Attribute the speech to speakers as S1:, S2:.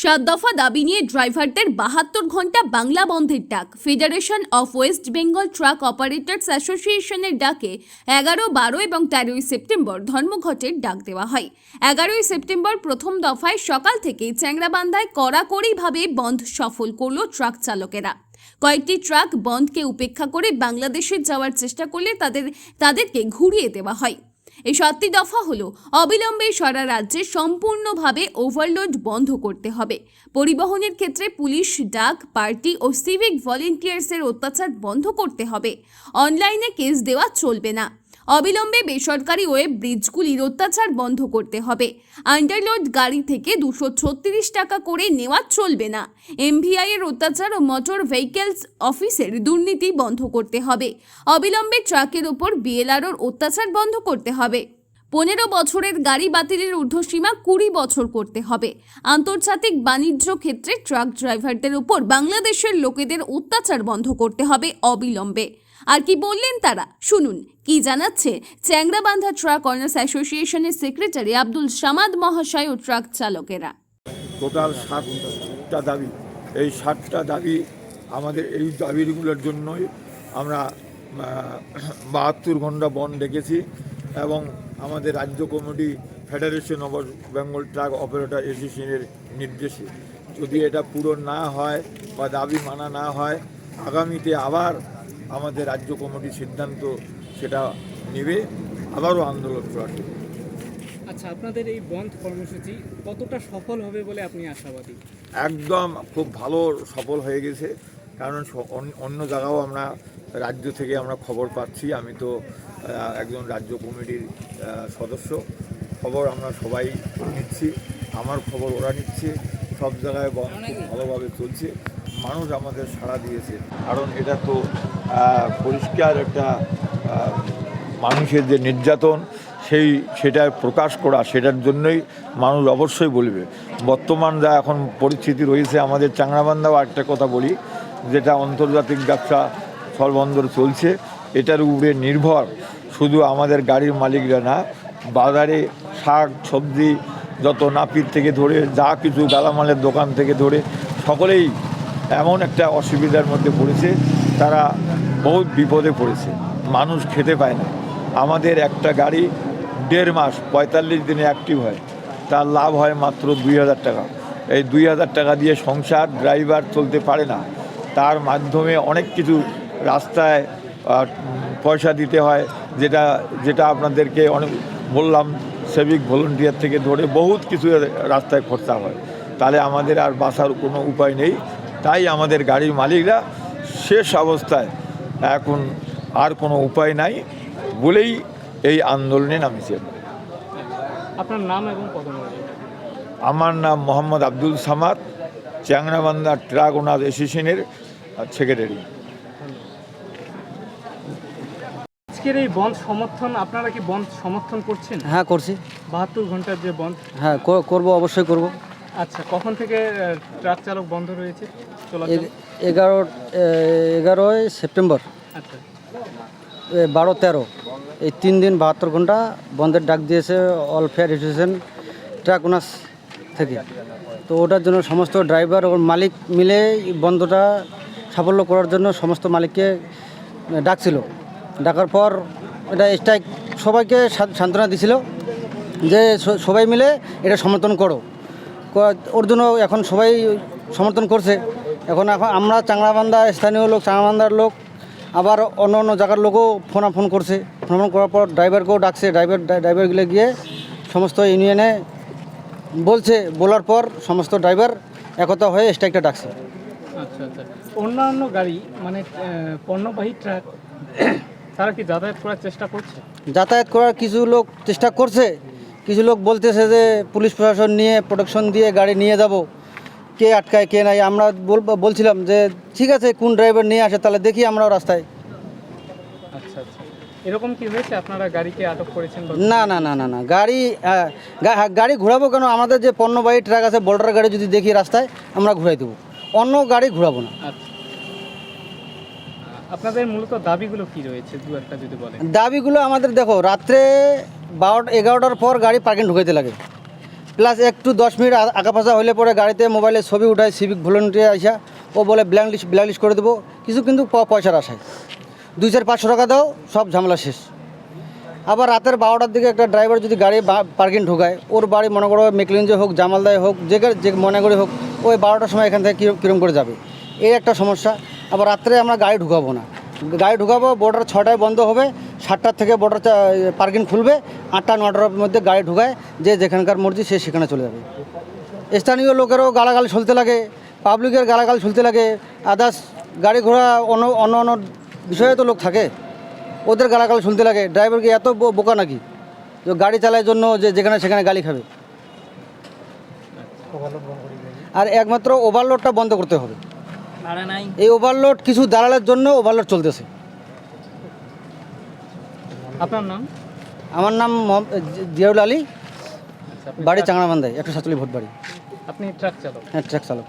S1: সাত দফা দাবি নিয়ে ড্রাইভারদের বাহাত্তর ঘণ্টা বাংলা বন্ধের ডাক। Federation of West Bengal truck operators অ্যাসোসিয়েশনের ডাকে এগারো, বারো এবং তেরোই সেপ্টেম্বর ধর্মঘটের ডাক দেওয়া হয়। এগারোই সেপ্টেম্বর প্রথম দফায় সকাল থেকেই চ্যাংরাবান্ধায় কড়াকড়িভাবে বন্ধ সফল করল ট্রাক চালকেরা। কয়েকটি ট্রাক বন্ধকে উপেক্ষা করে বাংলাদেশে যাওয়ার চেষ্টা করলে তাদের, তাদেরকে ঘুরিয়ে দেওয়া হয়। এই সাতটি দফা হলো অবিলম্বে সারা রাজ্যে সম্পূর্ণভাবে ওভারলোড বন্ধ করতে হবে। পরিবহনের ক্ষেত্রে পুলিশ, ডাক, পার্টি ও সিভিক ভলেন্টিয়ার্সের অত্যাচার বন্ধ করতে হবে। অনলাইনে কেস দেওয়া চলবে না। অবিলম্বে বেসরকারি ওয়েব ব্রিজগুলির অত্যাচার বন্ধ করতে হবে। আন্ডারলোড গাড়ি থেকে দুশো ছত্রিশ টাকা করে নেওয়া চলবে না। এমভিআই এর অত্যাচার ও মোটর ভেহিকেলস অফিসের দুর্নীতি বন্ধ করতে হবে। অবিলম্বে ট্রাকের ওপর বিএলআরওর অত্যাচার বন্ধ করতে হবে। পনেরো বছরের গাড়ি বাতিলের ঊর্ধ্বসীমা কুড়ি বছর করতে হবে। আন্তর্জাতিক বাণিজ্য ক্ষেত্রে ট্রাক ড্রাইভারদের উপর বাংলাদেশের লোকেদের অত্যাচার বন্ধ করতে হবে অবিলম্বে। আর কি বললেন তারা? শুনুন, কি জানাচ্ছে? চ্যাংরাবান্ধা ট্রাক অনার্স অ্যাসোসিয়েশনের সেক্রেটারি আব্দুল সামাদ মহাশয় ও ট্রাক চালকেরা।
S2: টোটাল সাতটা দাবি। এই সাতটা দাবি আমাদের এই দাবিগুলোর জন্যই আমরা বাহাত্তর ঘণ্টা বন ডেকেছি এবং আমাদের রাজ্য committee federation of Bengal truck operator অ্যাসোসিয়েশনের নির্দেশে। যদি এটা পূরণ না হয় বা দাবি মানা না হয়, আগামীতে আবার আমাদের রাজ্য কমিটি সিদ্ধান্ত সেটা নেবে আবারও আন্দোলন চলে
S3: আচ্ছা আপনাদের এই বন্ধ কর্মসূচি কতটা সফল হবে বলে আপনি আশাবাদী?
S2: একদম খুব ভালো সফল হয়ে গেছে কারণ অন্য জায়গাও আমরা রাজ্য থেকে আমরা খবর পাচ্ছি। আমি তো একজন রাজ্য কমিটির সদস্য। খবর আমরা সবাই নিচ্ছি আমার খবর ওরা নিচ্ছে সব জায়গায় বন্ধ ভালোভাবে চলছে। মানুষ আমাদের সাড়া দিয়েছে। কারণ এটা তো পরিষ্কার একটা মানুষের যে নির্যাতন, সেই সেটা প্রকাশ করা, সেটার জন্যই মানুষ অবশ্যই বলবে। বর্তমান যা এখন পরিস্থিতি রয়েছে, আমাদের চাংরাবান্ধাও একটা কথা বলি, যেটা আন্তর্জাতিক ব্যবসা স্থলবন্দর চলছে, এটার উপরে নির্ভর শুধু আমাদের গাড়ির মালিকরা না, বাজারে শাক, সবজি, যত নাপিত থেকে ধরে, যা কিছু গালামালের দোকান থেকে ধরে, সকলেই এমন একটা অসুবিধার মধ্যে পড়েছে, তারা বহুত বিপদে পড়েছে। মানুষ খেতে পায় না। আমাদের একটা গাড়ি দেড় মাস, পঁয়তাল্লিশ দিনে অ্যাক্টিভ হয়। তার লাভ হয় মাত্র দুই হাজার টাকা। এই দুই হাজার টাকা দিয়ে সংসার ড্রাইভার চলতে পারে না। তার মাধ্যমে অনেক কিছু রাস্তায় পয়সা দিতে হয়। যেটা যেটা আপনাদেরকে অনেক বললাম সেভিক ভলেন্টিয়ার থেকে ধরে বহুত কিছু রাস্তায় খরচা হয়। তাহলে আমাদের আর বাসার কোনো উপায় নেই। তাই আমাদের গাড়ির মালিকরা শেষ অবস্থায় এখন আর কোনো উপায় নাই বলেই এই আন্দোলনে নামেছে
S3: আপনার নাম এবং
S2: আমার নাম মোহাম্মদ আব্দুল সামাদ চ্যাংরাবান্ধা ট্রাক ওনার অ্যাসোসিয়েশনের সেক্রেটারি।
S3: আজকের এই বন্ধ সমর্থন আপনারা কি বন্ধ সমর্থন করছেন?
S4: হ্যাঁ করছি।
S3: বাহাত্তর ঘণ্টার যে বন্ধ।
S4: হ্যাঁ কর- করব অবশ্যই করব।
S3: আচ্ছা কখন থেকে ট্রাক চালক বন্ধ রয়েছে? চলাচল?
S4: এগারো এগারোই সেপ্টেম্বর।
S3: আচ্ছা।
S4: বারো তেরো। এই তিন দিন বাহাত্তর ঘণ্টা বন্ধের ডাক দিয়েছে all fair association truck owners থেকে। তো ওটার জন্য সমস্ত ড্রাইভার ও মালিক মিলে বন্ধটা সাফল্য করার জন্য সমস্ত মালিককে ডাকছিল। ডাকার পর এটা স্ট্রাইক সবাইকে সান্ত্বনা দিছিল যে সবাই মিলে এটা সমর্থন করো। ওর জন্য এখন সবাই সমর্থন করছে। এখন এখন আমরা চাংড়াবান্ধা স্থানীয় লোক চাংড়াবান্ধার লোক আবার অন্য অন্য জায়গার লোকও ফোনাফোন করছে। ফোনাফোন করার পর ড্রাইভারকেও ডাকছে। ড্রাইভার ড্রাইভারগুলো গিয়ে সমস্ত ইউনিয়নে বলছে। বলার পর সমস্ত ড্রাইভার একতা হয়ে স্ট্রাইকটা ডাকছে।
S3: আচ্ছা আচ্ছা। অন্যান্য গাড়ি মানে পণ্যবাহী ট্রাক তারা কি যাতায়াত করার চেষ্টা করছে?
S4: যাতায়াত করার কিছু লোক চেষ্টা করছে। কিছু লোক বলতেছে যে পুলিশ প্রশাসন নিয়ে প্রোটেকশন দিয়ে গাড়ি নিয়ে যাব। কে আটকায় কে নাই আমরা বলছিলাম যে ঠিক আছে কোন ড্রাইভার নিয়ে আসে তাহলে দেখি আমরাও রাস্তায়।
S3: আচ্ছা আচ্ছা। এরকম কি হয়েছে? আপনারা গাড়িকে আটক করেছেন
S4: না না না না না। গাড়ি গাড়ি ঘোরাবো কেন? আমাদের যে পণ্যবাহী ট্রাক আছে বোল্ডার গাড়ি যদি দেখি রাস্তায় আমরা ঘুরাই দেবো। অন্য গাড়ি ঘোরাবো না।
S3: আচ্ছা। আপনাদের মূলত দাবিগুলো কি রয়েছে? দু একটা যদি বলেন।
S4: দাবিগুলো আমাদের দেখো রাত্রে বারোটা এগারোটার পর গাড়ি পার্কিং ঢুকাইতে লাগে। প্লাস একটু দশ মিনিট আঁকাপাশা হলে পরে গাড়িতে মোবাইলে ছবি উঠায় সিভিক ভলেন্টিয়ার আইসা, ও বলে ব্ল্যাঙ্ক লিস্ট ব্ল্যাক লিস্ট করে দেবো। কিছু কিন্তু পয়সার আশায়। দুই চার পাঁচশো টাকা দাও, সব ঝামেলা শেষ। আবার রাতের বারোটার দিকে একটা ড্রাইভার যদি গাড়ি পার্কিং ঢোকায়, ওর বাড়ি মনে করো মেকলিঞ্জে হোক, জামালদায় হোক, যে যে মনে করে হোক, ওই বারোটার সময় এখান থেকে কিরম করে যাবে। এই একটা সমস্যা। আবার রাত্রে আমরা গাড়ি ঢুকাবো না। গাড়ি ঢুকাবো বর্ডার ছটায় বন্ধ হবে, সাতটার থেকে বর্ডার পার্কিং খুলবে, আটটা, নটার মধ্যে গাড়ি ঢুকায়, যে যেখানকার মর্জি সে সেখানে চলে যাবে। স্থানীয় লোকেরও গালাগালি চলতে লাগে পাবলিকের গালাগালি চলতে লাগে আদার্স গাড়ি ঘোড়া অন্য অন্য অন্য বিষয়ে তো লোক থাকে, ওদের গালাগাল শুনতে লাগে ড্রাইভারকে এত বোকা নাকি? যে গাড়ি চালার জন্য যে যেখানে সেখানে গালি খাবে। আর একমাত্র ওভারলোডটা বন্ধ করতে হবে। এই ওভারলোড কিছু দালালের জন্য ওভারলোড চলতেছে।
S3: আপনার নাম?
S4: আমার নাম জিয়াউল আলী বাড়ি চাংড়াবান্ধায় একশো সাতচল্লিশ ভোট বাড়ি
S3: আপনি ট্রাক চালক?
S4: হ্যাঁ ট্রাক চালক।